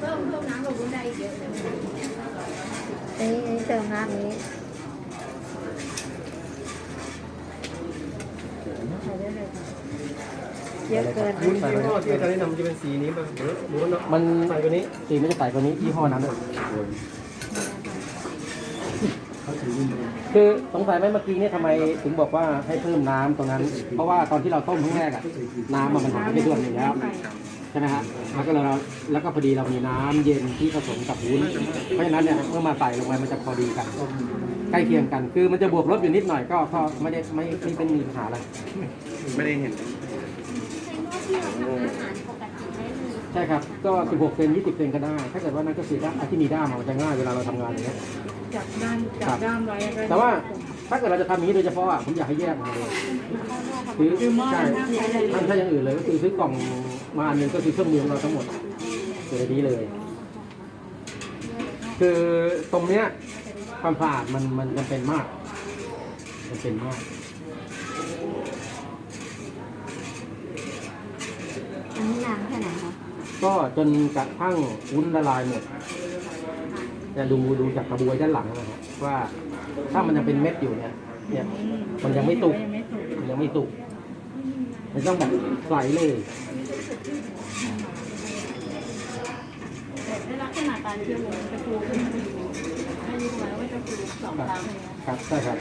เพิ่มเพิ่มน้ำลงวุ้นได้อีกเยอะเลยนี่นี่เติมน้ำนี้ใส่ได้เลยค่ะเยอะเกินวุ้นยี่ห้อที่อาจารย์แนะนำจะเป็นสีนี้ป่ะหรือหรือว่ามันใส่กว่านี้สีไม่จะใส่กว่านี้ยี่ห้อนั้นเลย คือสงสัยไหมเมื่อกี้เนี่ยทำไมถึงบอกว่าให้เพิ่มน้ำตรงนั้น เพราะว่าตอนที่เราต้มครั้งแรกอะน้ำมันมันหายไปส่วนหนึ่งแล้วใช่ไหมฮะแล้วก็เราแล้วก็พอดีเรามีน้ำเย็นที่ผสมกับวุ้นเพราะฉะนั้นเนี่ยเมื่อมาใส่ลงไปมันจะพอดีกัน ใกล้เคียงกัน คือมันจะบวกลบอยู่นิดหน่อยก็ก็ไม่ได้ไม่ไม่เป็นมีปัญหาอะไร ไม่ได้เห็น ช่ครับ ก็ 16 เซน20 เซนก็ได้ ถ้าเกิดว่านั่นก็คือด้ามที่มีด้ามอะมันจะง่ายเวลาเราทำงานอย่างเงี้ย จับด้านจับด้ามไว้ล้ก็แต่ว่าถ้าเกิดเราจะทำอย่างนี้โดยเฉพาะอะผมอยากให้แยกมาเลยคือใช่ทำถ้าอย่างอื่นเลยก็คือซื้อกล่องมาอันหนึงก็คือเครื่องมือของเราทั้งหมดอยู่ในนี้เลย คือตรงเนี้ยความสะอาดมันมันจำเป็นมากมันเป็นมาก อันนี้นานแค่ไหนคะ ก็จนกระทั่งวุ้นละลายหมดจะดูดูจากกระบวยด้านหลังนะฮะว่าถ้ามันยังเป็นเม็ดอยู่เนี่ย เนี่ย มันยังไม่สุกยังไม่สุกมันยังไม่สุกมันต้องแบบใสเลยได้ลักษณะการเคี่ยวหมูจะฟูขึ้นมาอยู่ไม่รู้ไหมว่าจะฟูสองครับครั้งเลยนะครับใช่ครับ